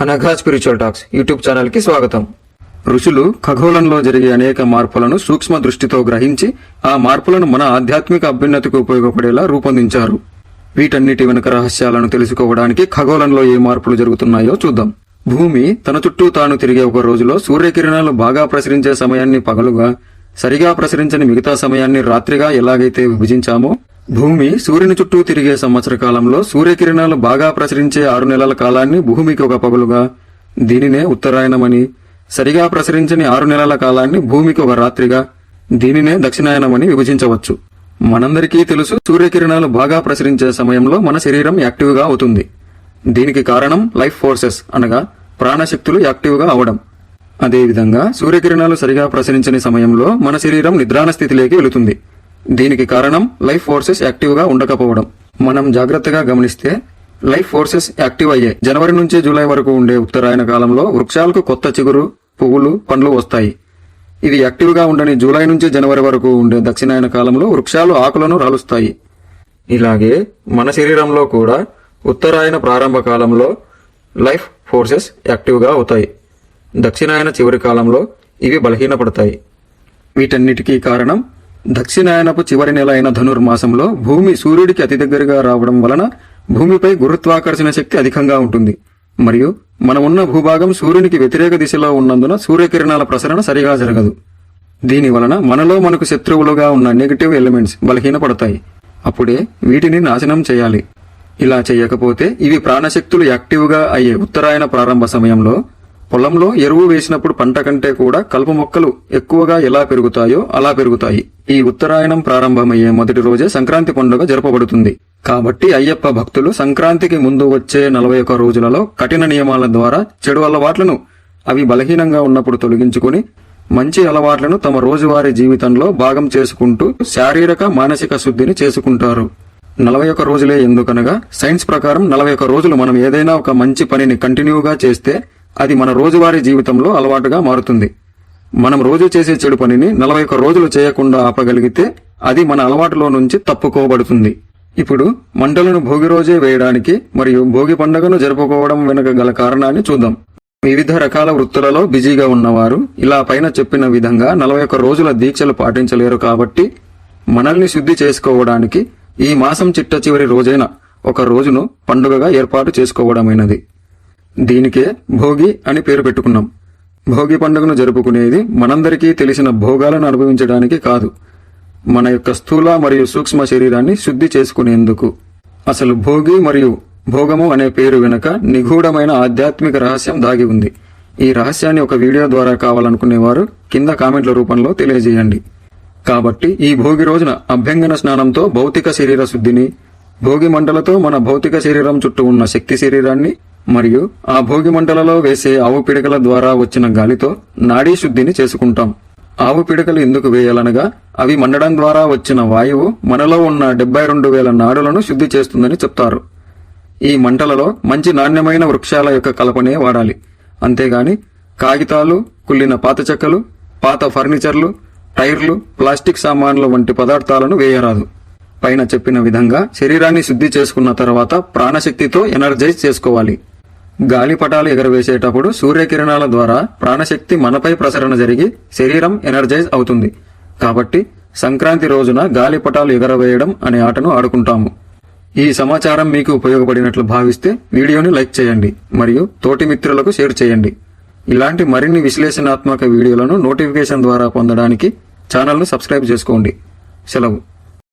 Anagha spiritual talks YouTube ఛానల్కి స్వాగతం. ఋషులు ఖగోళంలో జరిగే అనేక మార్పులను సూక్ష్మ దృష్టితో గ్రహించి ఆ మార్పులను మన ఆధ్యాత్మిక అభ్యున్నతికి ఉపయోగపడేలా రూపొందించారు. వీటన్నిటి వెనుక రహస్యాలను తెలుసుకోవడానికి ఖగోళంలో ఏ మార్పులు జరుగుతున్నాయో చూద్దాం. భూమి తన చుట్టూ తాను తిరిగే ఒక రోజులో సూర్యకిరణాలు బాగా ప్రసరించే సమయాన్ని పగలుగా సరిగా ప్రసరించని మిగతా సమయాన్ని రాత్రిగా ఎలాగైతే విభజించామో భూమి సూర్యుని చుట్టూ తిరిగే సంవత్సర కాలంలో సూర్యకిరణాలు బాగా ప్రసరించే ఆరు నెలల కాలాన్ని భూమికి ఒక పగలుగా దీనినే ఉత్తరాయణమని సరిగా ప్రసరించని ఆరు నెలల కాలాన్ని భూమికి ఒక రాత్రిగా దీనినే దక్షిణాయనమని విభజించవచ్చు. మనందరికీ తెలుసు సూర్యకిరణాలు బాగా ప్రసరించే సమయంలో మన శరీరం యాక్టివ్గా అవుతుంది. దీనికి కారణం లైఫ్ ఫోర్సెస్ అనగా ప్రాణశక్తులు యాక్టివ్గా అవడం. అదేవిధంగా సూర్యకిరణాలు సరిగా ప్రసరించని సమయంలో మన శరీరం నిద్రాణ స్థితిలోకి వెళుతుంది. దీనికి కారణం లైఫ్ ఫోర్సెస్ యాక్టివ్గా ఉండకపోవడం. మనం జాగ్రత్తగా గమనిస్తే లైఫ్ ఫోర్సెస్ యాక్టివ్ అయ్యే జనవరి నుంచి జూలై వరకు ఉండే ఉత్తరాయణ కాలంలో వృక్షాలకు కొత్త చిగురు పువ్వులు పండ్లు వస్తాయి. ఇది యాక్టివ్గా ఉండని జూలై నుంచి జనవరి వరకు ఉండే దక్షిణాయన కాలంలో వృక్షాలు ఆకులను రాలుస్తాయి. ఇలాగే మన శరీరంలో కూడా ఉత్తరాయణ ప్రారంభ కాలంలో లైఫ్ ఫోర్సెస్ యాక్టివ్గా అవుతాయి. దక్షిణాయన చివరి కాలంలో ఇవి బలహీనపడతాయి. వీటన్నిటికీ కారణం దక్షిణాయనపు చివరి నెల అయిన ధనుర్మాసంలో భూమి సూర్యుడికి అతి దగ్గరగా రావడం వలన భూమిపై గురుత్వాకర్షణ శక్తి అధికంగా ఉంటుంది. మరియు మనమున్న భూభాగం సూర్యునికి వ్యతిరేక దిశలో ఉన్నందున సూర్యకిరణాల ప్రసరణ సరిగా జరగదు. దీని వలన మనలో మనకు శత్రువులుగా ఉన్న నెగటివ్ ఎలిమెంట్స్ బలహీనపడతాయి. అప్పుడే వీటిని నాశనం చేయాలి. ఇలా చేయకపోతే ఇవి ప్రాణశక్తులు యాక్టివ్గా అయ్యే ఉత్తరాయణ ప్రారంభ సమయంలో పొలంలో ఎరువు వేసినప్పుడు పంట కంటే కూడా కలుపు మొక్కలు ఎక్కువగా ఎలా పెరుగుతాయో అలా పెరుగుతాయి. ఈ ఉత్తరాయణం ప్రారంభమయ్యే మొదటి రోజే సంక్రాంతి పండుగ జరపబడుతుంది. కాబట్టి అయ్యప్ప భక్తులు సంక్రాంతికి ముందు వచ్చే నలభై ఒక్క రోజులలో కఠిన నియమాల ద్వారా చెడు అలవాట్లను అవి బలహీనంగా ఉన్నప్పుడు తొలగించుకుని మంచి అలవాట్లను తమ రోజువారీ జీవితంలో భాగం చేసుకుంటూ శారీరక మానసిక శుద్ధిని చేసుకుంటారు. నలభై ఒక్క రోజులే ఎందుకనగా సైన్స్ ప్రకారం నలభై ఒక్క రోజులు మనం ఏదైనా ఒక మంచి పనిని కంటిన్యూగా చేస్తే అది మన రోజువారీ జీవితంలో అలవాటుగా మారుతుంది. మనం రోజు చేసే చెడు పనిని నలభై ఒక్క రోజులు చేయకుండా ఆపగలిగితే అది మన అలవాటులో నుంచి తప్పుకోబడుతుంది. ఇప్పుడు మంటలను భోగి రోజే వేయడానికి మరియు భోగి పండుగను జరుపుకోవడం వెనుక గల కారణాన్ని చూద్దాం. వివిధ రకాల వృత్తులలో బిజీగా ఉన్నవారు ఇలా పైన చెప్పిన విధంగా నలభై ఒక్క రోజుల దీక్షలు పాటించలేరు కాబట్టి మనల్ని శుద్ధి చేసుకోవడానికి ఈ మాసం చిట్ట చివరి రోజైన ఒక రోజును పండుగగా ఏర్పాటు చేసుకోవడమైనది. దీనికే భోగి అని పేరు పెట్టుకున్నాం. భోగి పండుగను జరుపుకునేది మనందరికీ తెలిసిన భోగాలను అనుభవించడానికి కాదు మన యొక్క స్థూల మరియు సూక్ష్మ శరీరాన్ని శుద్ధి చేసుకునేందుకు. అసలు భోగి మరియు భోగము అనే పేరు వెనుక నిగూఢమైన ఆధ్యాత్మిక రహస్యం దాగి ఉంది. ఈ రహస్యాన్ని ఒక వీడియో ద్వారా కావాలనుకునేవారు కింద కామెంట్ల రూపంలో తెలియజేయండి. కాబట్టి ఈ భోగి రోజున అభ్యంగన స్నానంతో భౌతిక శరీర శుద్ధిని భోగి మంటలతో మన భౌతిక శరీరం చుట్టూ ఉన్న శక్తి శరీరాన్ని మరియు ఆ భోగి మంటలలో వేసే ఆవు పిడకల ద్వారా వచ్చిన గాలితో నాడీ శుద్ధిని చేసుకుంటాం. ఆవు పిడకలు ఎందుకు వేయాలనగా అవి మండడం ద్వారా వచ్చిన వాయువు మనలో ఉన్న డెబ్బై రెండు వేల నాడులను శుద్ధి చేస్తుందని చెప్తారు. ఈ మంటలలో మంచి నాణ్యమైన వృక్షాల యొక్క కలపనే వాడాలి. అంతేగాని కాగితాలు కుళ్ళిన పాత చెక్కలు పాత ఫర్నిచర్లు టైర్లు ప్లాస్టిక్ సామాన్లు వంటి పదార్థాలను వేయరాదు. పైన చెప్పిన విధంగా శరీరాన్ని శుద్ధి చేసుకున్న తర్వాత ప్రాణశక్తితో ఎనర్జైజ్ చేసుకోవాలి. గాలిపటాలు ఎగరవేసేటప్పుడు సూర్యకిరణాల ద్వారా ప్రాణశక్తి మనపై ప్రసరణ జరిగి శరీరం ఎనర్జైజ్ అవుతుంది. కాబట్టి సంక్రాంతి రోజున గాలిపటాలు ఎగరవేయడం అనే ఆటను ఆడుకుంటాము. ఈ సమాచారం మీకు ఉపయోగపడినట్లు భావిస్తే వీడియోని లైక్ చేయండి మరియు తోటి మిత్రులకు షేర్ చేయండి. ఇలాంటి మరిన్ని విశ్లేషణాత్మక వీడియోలను నోటిఫికేషన్ ద్వారా పొందడానికి ఛానల్ను సబ్స్క్రైబ్ చేసుకోండి. సెలవు.